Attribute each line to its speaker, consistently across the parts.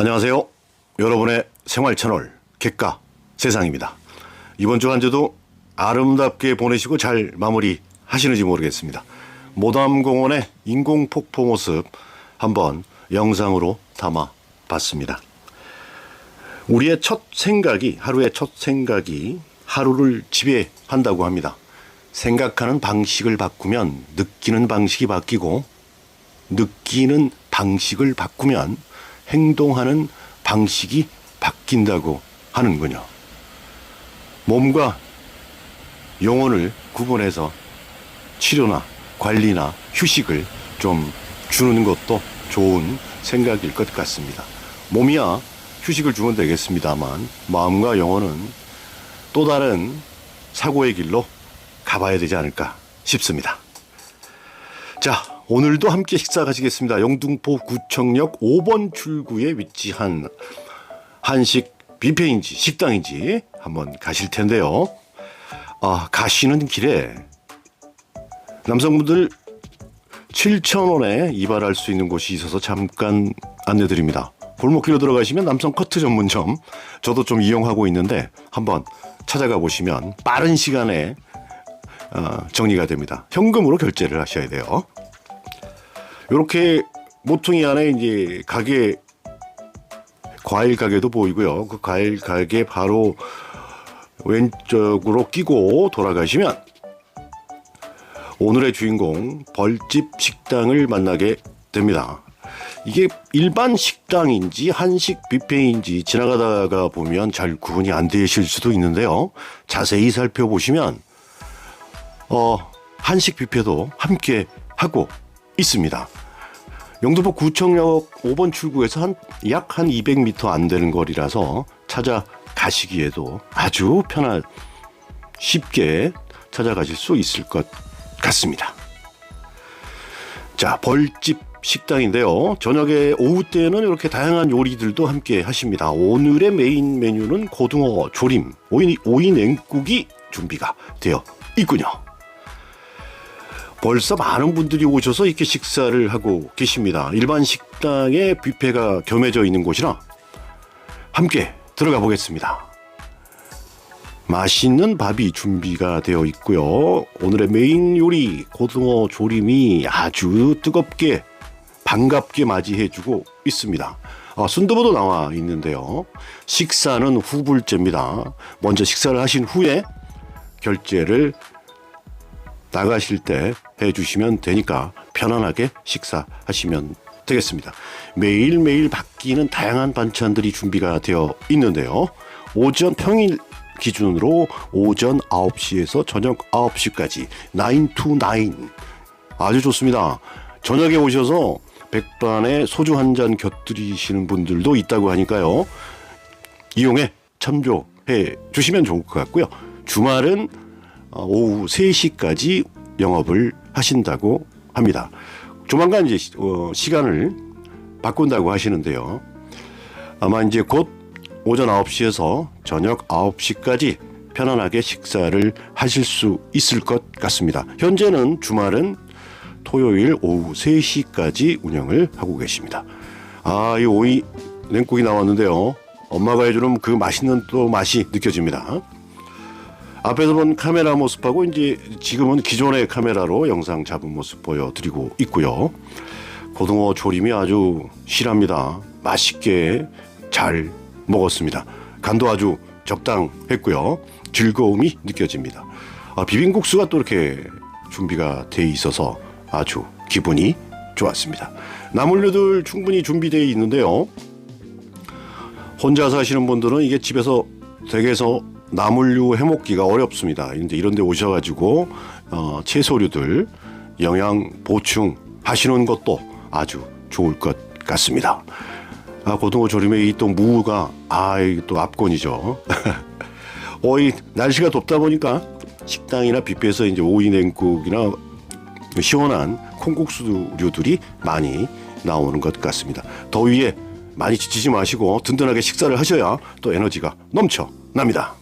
Speaker 1: 안녕하세요. 여러분의 생활 채널 객가 세상입니다. 이번 주 한 주도 아름답게 보내시고 잘 마무리 하시는지 모르겠습니다. 모담공원의 인공폭포 모습 한번 영상으로 담아 봤습니다. 우리의 첫 생각이 하루의 첫 생각이 하루를 지배한다고 합니다. 생각하는 방식을 바꾸면 느끼는 방식이 바뀌고 느끼는 방식을 바꾸면 행동하는 방식이 바뀐다고 하는군요. 몸과 영혼을 구분해서 치료나 관리나 휴식을 좀 주는 것도 좋은 생각일 것 같습니다. 몸이야 휴식을 주면 되겠습니다만 마음과 영혼은 또 다른 사고의 길로 가봐야 되지 않을까 싶습니다. 자, 오늘도 함께 식사 가시겠습니다. 영등포 구청역 5번 출구에 위치한 한식 뷔페인지 식당인지 한번 가실 텐데요. 아, 가시는 길에 남성분들 7,000원에 이발할 수 있는 곳이 있어서 잠깐 안내드립니다. 골목길로 들어가시면 남성 커트 전문점 저도 좀 이용하고 있는데 한번 찾아가 보시면 빠른 시간에 어, 정리가 됩니다. 현금으로 결제를 하셔야 돼요. 이렇게 모퉁이 안에 이제 가게 과일 가게도 보이고요. 그 과일 가게 바로 왼쪽으로 끼고 돌아가시면 오늘의 주인공 벌집 식당을 만나게 됩니다. 이게 일반 식당인지 한식 뷔페인지 지나가다가 보면 잘 구분이 안 되실 수도 있는데요. 자세히 살펴보시면 어, 한식 뷔페도 함께 하고 있습니다. 영등포 구청역 5번 출구에서 한약한 200m 안 되는 거리라서 찾아가시기에도 아주 편한 쉽게 찾아가실 수 있을 것 같습니다. 자, 벌집 식당인데요. 저녁에 오후 때는 이렇게 다양한 요리들도 함께 하십니다. 오늘의 메인 메뉴는 고등어 조림, 오이, 오이 냉국이 준비가 되어 있군요. 벌써 많은 분들이 오셔서 이렇게 식사를 하고 계십니다. 일반 식당에 뷔페가 겸해져 있는 곳이라 함께 들어가 보겠습니다. 맛있는 밥이 준비가 되어 있고요. 오늘의 메인 요리 고등어 조림이 아주 뜨겁게 반갑게 맞이해주고 있습니다. 아, 순두부도 나와 있는데요. 식사는 후불제입니다. 먼저 식사를 하신 후에 결제를 나가실 때 해주시면 되니까 편안하게 식사하시면 되겠습니다. 매일매일 바뀌는 다양한 반찬들이 준비가 되어 있는데요. 오전 평일 기준으로 오전 9시에서 저녁 9시까지 9 to 9 아주 좋습니다. 저녁에 오셔서 백반에 소주 한 잔 곁들이시는 분들도 있다고 하니까요. 이용해 참조해 주시면 좋을 것 같고요. 주말은 어, 오후 3시까지 영업을 하신다고 합니다. 조만간 이제 시- 어, 시간을 바꾼다고 하시는데요. 아마 이제 곧 오전 9시에서 저녁 9시까지 편안하게 식사를 하실 수 있을 것 같습니다. 현재는 주말은 토요일 오후 3시까지 운영을 하고 계십니다. 아, 이 오이 냉국이 나왔는데요. 엄마가 해주는 그 맛있는 또 맛이 느껴집니다. 앞에서 본 카메라 모습하고 이제 지금은 기존의 카메라로 영상 잡은 모습 보여드리고 있고요. 고등어 조림이 아주 실합니다. 맛있게 잘 먹었습니다. 간도 아주 적당했고요. 즐거움이 느껴집니다. 아, 비빔국수가 또 이렇게 준비가 돼 있어서 아주 기분이 좋았습니다. 나물류들 충분히 준비되어 있는데요. 혼자 사시는 분들은 이게 집에서 댁에서 나물류 해먹기가 어렵습니다. 근데 이런 데 오셔가지고 어, 채소류들 영양 보충 하시는 것도 아주 좋을 것 같습니다. 아, 고등어 조림에 이 또 무가 아, 이게 또 압권이죠. 어이 날씨가 덥다 보니까 식당이나 뷔페에서 이제 오이 냉국이나 시원한 콩국수류들이 많이 나오는 것 같습니다. 더위에 많이 지치지 마시고 든든하게 식사를 하셔야 또 에너지가 넘쳐 납니다.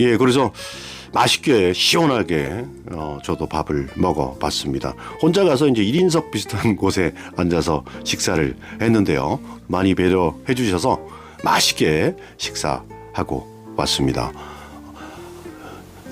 Speaker 1: 예, 그래서 맛있게 시원하게 어, 저도 밥을 먹어봤습니다. 혼자 가서 이제 1인석 비슷한 곳에 앉아서 식사를 했는데요. 많이 배려해 주셔서 맛있게 식사하고 왔습니다.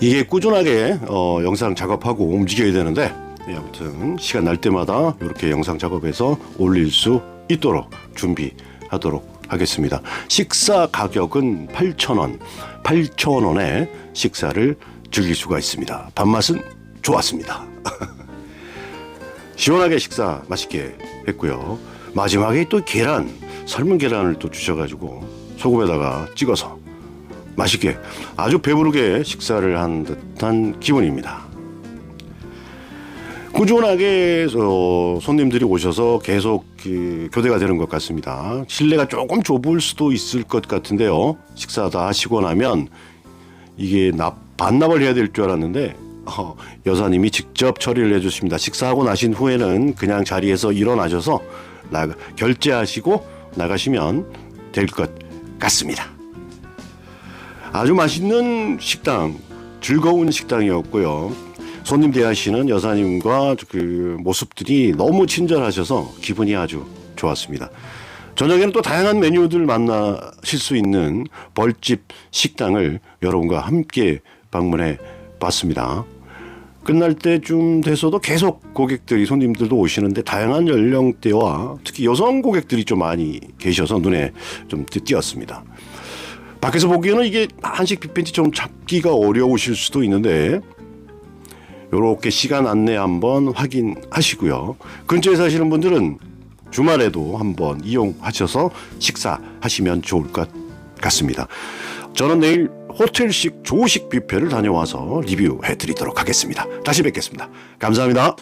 Speaker 1: 이게 꾸준하게 어, 영상 작업하고 움직여야 되는데 예, 아무튼 시간 날 때마다 이렇게 영상 작업해서 올릴 수 있도록 준비하도록 하겠습니다. 식사 가격은 8,000원, 8,000원에 식사를 즐길 수가 있습니다. 밥맛은 좋았습니다. 시원하게 식사 맛있게 했고요. 마지막에 또 계란, 삶은 계란을 또 주셔가지고 소금에다가 찍어서 맛있게 아주 배부르게 식사를 한 듯한 기분입니다. 꾸준하게 어, 손님들이 오셔서 계속 그 교대가 되는 것 같습니다. 실내가 조금 좁을 수도 있을 것 같은데요. 식사 다 하시고 나면 이게 납, 반납을 해야 될 줄 알았는데 어, 여사님이 직접 처리를 해주십니다. 식사하고 나신 후에는 그냥 자리에서 일어나셔서 나, 결제하시고 나가시면 될 것 같습니다. 아주 맛있는 식당, 즐거운 식당이었고요. 손님 대하시는 여사님과 그 모습들이 너무 친절하셔서 기분이 아주 좋았습니다. 저녁에는 또 다양한 메뉴들 만나실 수 있는 벌집 식당을 여러분과 함께 방문해 봤습니다. 끝날 때쯤 돼서도 계속 고객들이 손님들도 오시는데 다양한 연령대와 특히 여성 고객들이 좀 많이 계셔서 눈에 좀 띄었습니다. 밖에서 보기에는 이게 한식 빅벤치 좀 잡기가 어려우실 수도 있는데 요렇게 시간 안내 한번 확인하시고요. 근처에 사시는 분들은 주말에도 한번 이용하셔서 식사하시면 좋을 것 같습니다. 저는 내일 호텔식 조식 뷔페를 다녀와서 리뷰해 드리도록 하겠습니다. 다시 뵙겠습니다. 감사합니다.